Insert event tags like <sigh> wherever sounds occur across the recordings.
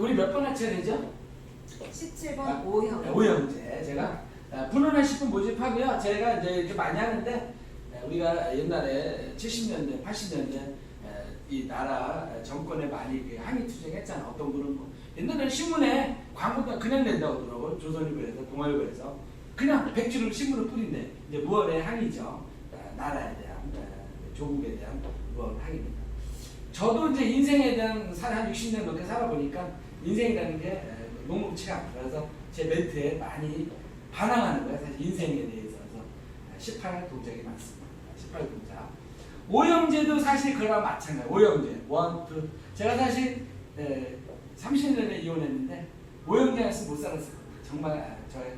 우리 몇번 합쳐야 되죠? 17번 오형. 네, 오형제 제가 아, 분원한 10분 모집하고요. 제가 이제 이렇게 많이 하는데 에, 우리가 옛날에 70년대, 80년대 이 나라 정권에 많이 그 항의 투쟁했잖아. 어떤 분은 뭐 옛날에 신문에 광고가 그냥 낸다고 하더라고요. 조선일보에서, 동아일보에서 그냥 백지로 신문을 뿌린대. 이제 무언의 항의죠. 아, 나라에 대한 아, 조국에 대한 무언 항의입니다. 저도 이제 인생에 대한 한 60년 넘게 살아보니까 인생이라는 게 에, 녹록치가 않다. 그래서 제 멘트에 많이 반항하는 거예요. 사실 인생에 대해서. 그래서 18 동작이 많습니다. 18 동작. 오형제도 사실 그거랑 마찬가지예요. 오형제. 원, 투. 제가 사실 에, 30년에 이혼했는데 오형제였으면 못 살았을 거예요. 정말 아, 저의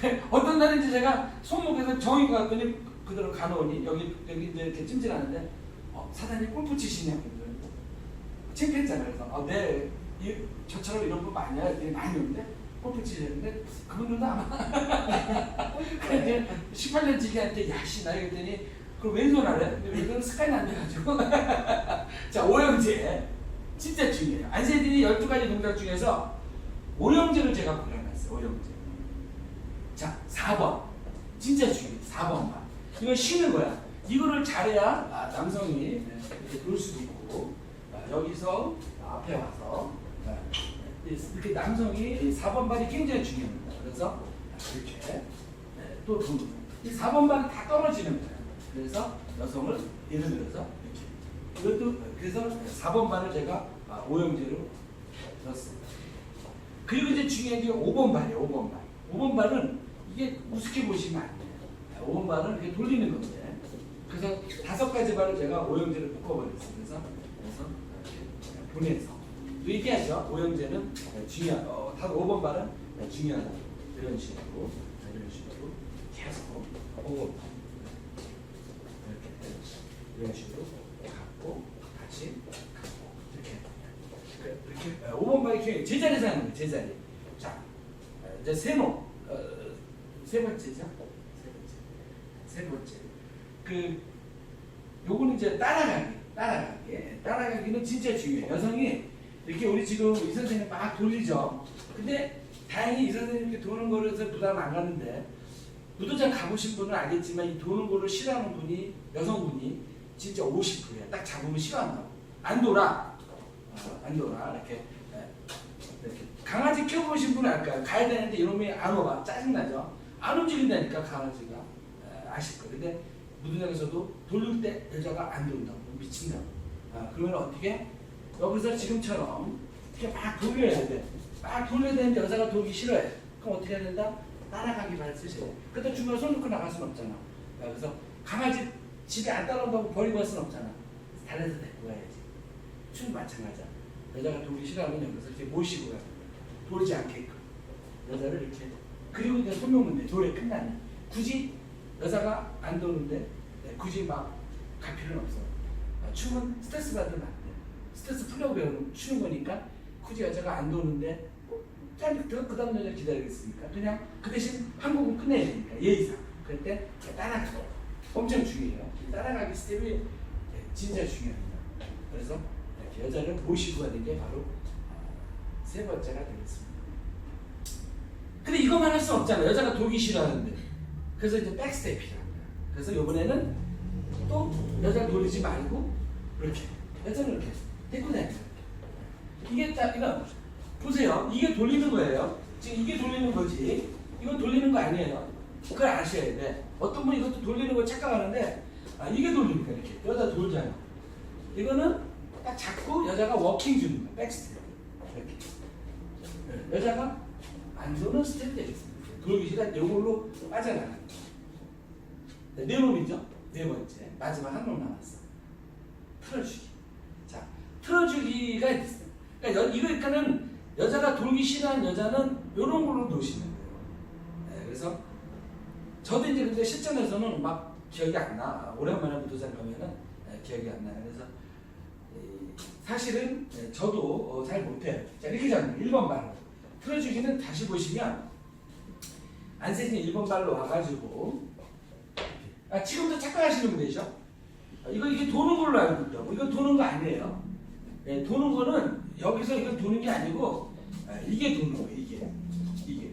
<laughs> 어떤 이제 제가 손목에서 정이 갔더니 그대로 간호원이 여기 여기 이렇게 찜질하는데 어, 사장님 골프 치시냐고 창피했잖아요. 그래서 어, 네, 이, 저처럼 이런 분 많이 요 많이 오는데 골프 치시는데 그분들도 아마 <laughs> 이제 18년 지기한테 야씨 나 이랬더니 그 왼손 아래 근데 왼손 습관이 안 돼가지고 <laughs> 자 오형제 진짜 중요해요. 안세진이 12가지 동작 중에서 오형제를 제가 골라놨어요. 오형제. 자 4번 진짜 중요해요. 4번만 이건 쉬는 거야. 이거를 잘해야 아, 남성이 이렇게 놀 수도 있고 아, 여기서 앞에 와서 아, 이렇게 남성이 4번 발이 굉장히 중요합니다. 그래서 이렇게 네, 또 돕니다. 이 4번 발이 다 떨어지는 거예요. 그래서 여성을 예를 들어서 이렇게 이것도 그래서 4번 발을 제가 아, 오형제로 넣었습니다. 그리고 이제 중요한 게 5번 발이에요. 5번 발. 5번 발은 이게 우습게 보시면 안 돼요. 5번 발은 이렇게 돌리는 건데 그래서 다섯 가지 발을 제가 오형제를 묶어버렸어요. 그래서 그래서 보내서 또 얘기하죠. 오형제는 중요한 어, 다 5번 발은 중요하다. 이런 식으로 이런 식으로 계속 5번 발 이렇게 이런 식으로 갖고 같이 갖고 이렇게 이렇게 어, 5번 발이 중요해요. 제자리 사는 거예요. 제자리. 자 어, 이제 세모 어, 세 번째죠. 세 번째. 세 번째. 그 요거는 이제 따라가기. 따라가기. 따라가기는 진짜 중요해요. 여성이 이렇게 우리 지금 이 선생님 막 돌리죠. 근데 다행히 이 선생님 이렇게 도는 거를 해서 부담 안 가는데 무도장 가보신 분은 알겠지만 이 도는 거를 싫어하는 분이 여성분이 진짜 50%야. 딱 잡으면 싫어한다고. 안 돌아. 어, 안 돌아. 이렇게. 예. 이렇게. 강아지 키워보신 분은 알까요? 가야 되는데 이놈이 안 와봐. 짜증나죠? 안 움직인다니까 강아지가. 에, 아실 거예요. 근데 무등장에서도 돌릴 때 여자가 안 돈다고. 미친다고. 아, 그러면 어떻게? 여기서 지금처럼 이렇게 막 돌려야 돼. 막 돌려야 되는데 여자가 돌기 싫어해. 그럼 어떻게 해야 된다? 따라가기 말 쓰셔야 돼. 그때 중간에 손 놓고 나갈 수는 없잖아. 아, 그래서 강아지 집에 안 따라온다고 버리고 갈 수는 없잖아. 달래서 데리고 가야지. 춤 마찬가지야. 여자가 돌기 싫어하면 여기서 이렇게 모시고 가야 돼. 돌지 않게끔. 여자를 이렇게. 그리고 이제 손 놓으면 돼. 돌에 끝나면. 굳이 여자가 안 도는데 네, 굳이 막 갈 필요는 없어. 아, 춤은 스트레스 받으면 안 돼. 스트레스 풀려고 배우는 추는 거니까 굳이 여자가 안 도는데 짧게 그 다음 여자 기다리겠습니까? 그냥 그 대신 한 곡은 끝내야 되니까 예의상. 그럴 때 따라가고 엄청 중요해요. 따라가기 스텝이 진짜 중요합니다. 그래서 여자를 모시고 가는 게 바로 아, 세 번째가 되겠습니다. 근데 이것만 할 수 없잖아. 여자가 돌기 싫어하는데. 그래서 이제 백스텝이 필요한 거야. 그래서 이번에는 또 여자 돌리지 말고 이렇게 여자는 이렇게 다녀. 이게 딱 이거 보세요. 이게 돌리는 거예요. 지금 이게 돌리는 거지. 이건 돌리는 거 아니에요. 그걸 아셔야 돼. 어떤 분이 이것도 돌리는 걸 착각하는데 아 이게 거야 이렇게 여자 돌잖아. 이거는 딱 잡고 여자가 워킹 주는 거야. 백스텝 이렇게. 네, 여자가 안 도는 스텝 되겠습니다. 돌기 싫은 이걸로 빠져나가는 거야. 네, 네 놈이죠. 네 번째 마지막 한 놈 남았어. 틀어주기. 자, 틀어주기가 있어요. 그러니까 여, 이거 그러니까는 여자가 돌기 싫어하는 여자는 이런 걸로 놓으시는 거예요. 네, 그래서 저도 이제 근데 실전에서는 막 기억이 안 나. 오랜만에 무도장 가면은 네, 기억이 안 나요. 그래서 이, 사실은 네, 저도 어, 잘 못해요. 자, 이렇게 잡는 1번 발로. 틀어주기는 다시 보시면 안세진 1번 발로 와가지고 아, 지금도 착각하시는 분이죠? 아, 이거 이게 도는 걸로 알고 있다고. 이거 도는 거 아니에요. 예, 도는 거는 여기서 이걸 도는 게 아니고 아, 이게 도는 거예요. 이게 이게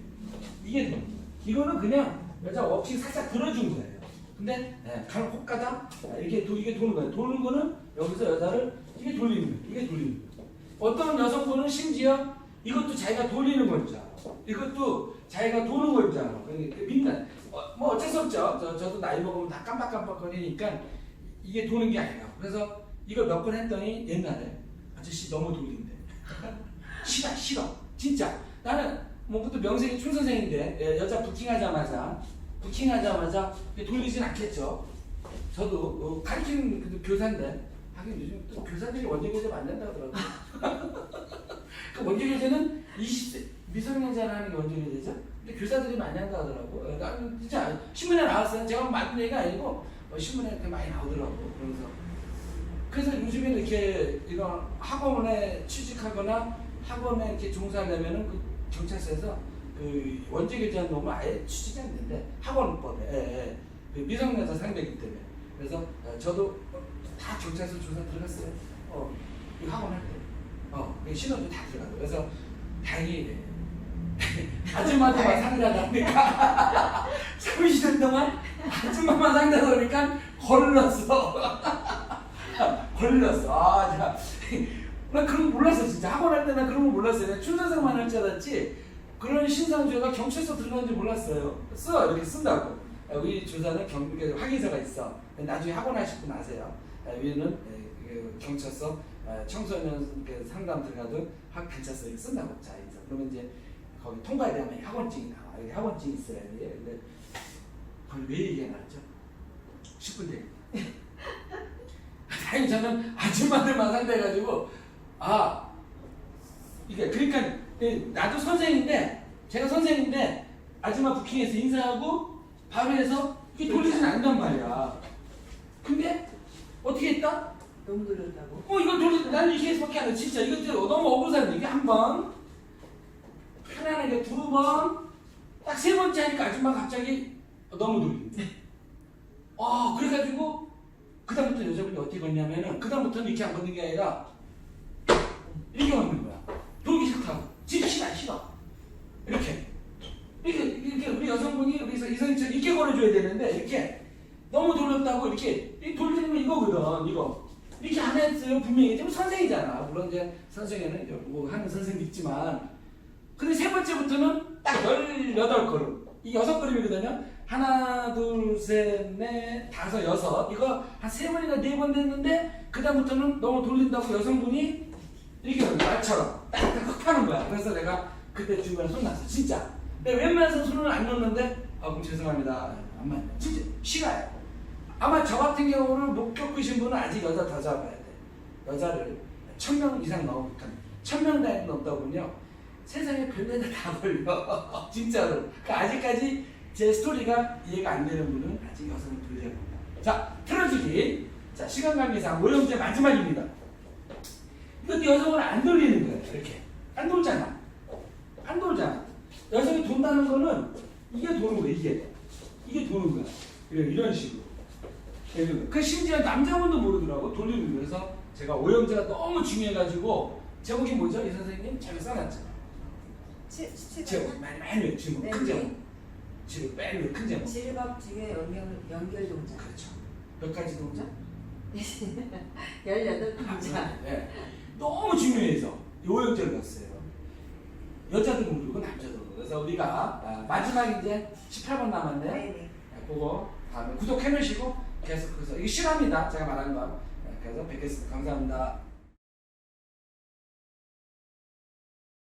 이게 도는 거예요. 이거는 그냥 여자 억지 살짝 들어준 거예요. 근데 예, 가는 혹가다 이렇게 도, 이게 도는 거예요. 도는 거는 여기서 여자를 이게 돌리는 거예요. 이게 돌리는 거예요. 어떤 여성분은 심지어 이것도 자기가 돌리는 건줄 알아. 이것도 자기가 도는 건줄 알아. 그러니까 민날 어, 뭐 어쩔 수 없죠. 저, 저도 나이 먹으면 다 깜빡깜빡거리니까 이게 도는 게 아니라. 그래서 이걸 몇 번 했더니 옛날에 아저씨 너무 돌린대. <laughs> 싫어 싫어 진짜 나는 뭐 그것도 명색이 춘 선생인데 예, 여자 부킹하자마자 부킹하자마자 돌리진 않겠죠. 저도 어, 가르치는 그 교사인데 하긴 요즘 또 교사들이 원정교재 만든다 그러더라고요. <laughs> 그 원정교재는 20세 미성년자라는 게 원정교재죠. 근데 교사들이 많이 한다 하더라고. 요 나는 진짜 신문에 나왔어요. 제가 만든 얘기가 아니고 어, 신문에 많이 나오더라고. 그러면서 그래서 요즘에는 이렇게 이런 학원에 취직하거나 학원에 이렇게 종사하려면은 그 경찰서에서 그 원죄교제한 놈을 아예 취직이 안 된대 학원법에 예, 예. 그 미성년자 상대이기 때문에 그래서 어, 저도 어, 다 경찰서 조사 들어갔어요. 어, 이 학원 할 때, 어, 이 신원도 다 들어가고 그래서 다행히 아줌마들만 상대하다 보니까 30년 동안 아줌마만 상대하다 보니까 걸렸어. 걸렸어. 아, 자. <laughs> 나 그런 거 몰랐어, 진짜. 학원 할 때 나 그런 거 몰랐어요. 내가 춘선생만 할 줄 알았지. 그런 신상조가 경찰서 줄 몰랐어요. 써, 이렇게 쓴다고. 아, 우리 조사는 경, 이렇게 확인서가 있어. 나중에 학원 하실 분 아세요. 아, 위에는 에, 그 경찰서 아, 청소년 그 상담 들어가도 학 경찰서 이렇게 쓴다고. 자, 이제 그러면 이제 거기 통과에 대한 학원증이 나와. 여기 학원증이 있어야 돼. 근데 거기 왜 얘기가 나왔죠? 10분 돼. 다 행히 저는 아줌마들만 상대해가지고 아 이게 그러니까 예, 나도 선생인데 제가 선생인데 아줌마 부킹에서 인사하고 밥에서 이게 돌리진 않단 말이야. 근데 어떻게 했다? 너무 돌렸다고. 어 이거 돌리 나는 이렇게 해서밖에 안 해. 진짜 이것도 너무 억울한 이게 한 번, 편안하게 두 번, 딱 세 번째 하니까 아줌마 갑자기 너무 돌린대. 어 그래가지고 그다음부터 여자분이 어떻게 걷냐면은 그다음부터는 이렇게 안 걷는 게 아니라 이렇게 걷는 거야. 돌기 싫다고. 진짜 싫어 싫어. 이렇게 이렇게 이렇게 우리 여성분이 우리 이성처럼 이렇게 걸어줘야 되는데 이렇게 너무 돌렸다고 이렇게 이 돌리는 거 이거거든 이거. 이렇게 안 했어요 분명히 지금 선생이잖아 물론 이제 선생에는 뭐 하는 선생도 있지만 근데 세 번째부터는 딱 18걸음 이 여섯 걸음이거든요. 하나 둘 셋 넷 다섯 여섯. 이거 한 세 번이나 네 번 됐는데 그 다음부터는 너무 돌린다고 여성분이 이렇게 말처럼. 딱딱 하는 거야. 그래서 내가 그때 중간에 손 났어. 진짜. 내가 웬만해서 손을 안 넣는데 아 그럼 죄송합니다. 안 맞네 진짜 싫어요. 아마 저 같은 경우를 못 겪으신 분은 아직 여자 더 잡아야 돼. 여자를 천 명 이상 넘으니까 천명 단위 넘다 보면요 세상에 별일을 다 걸려 <laughs> 진짜로. 그러니까 아직까지 제 스토리가 이해가 안 되는 분은 아직 여성을 돌려야 합니다. 자 틀어주기. 자 시간 관계상 오형제 마지막입니다. 이것도 여성을 안 돌리는 거예요. 이렇게 안 돌잖아. 안 돌잖아. 여성이 돈다는 거는 이게 도는 거야. 이게 이게 도는 거야. 이런 이런 식으로. 예, 그 심지어 남자분도 모르더라고 돌리는 거 그래서 제가 오형제가 너무 중요해가지고 제목이 뭐죠 이 선생님 제가 써놨죠 제목 많이 많이 외 제목 네, 큰 제목. 제목 빨리 외큰 제목. 질밥 중에 연결 연결 동작. 그렇죠. 몇 가지 동작? <laughs> 18 동작. 네. 너무 중요해서 이 오형제를 넣었어요. 여자도 모르고 남자도 모르고 그래서 우리가 아, 마지막 이제 18번 남았네 네 네. 네, 그거 다음에 구독해 놓으시고 계속해서 이게 실화입니다. 제가 말하는 거. 네, 그래서 뵙겠습니다. 감사합니다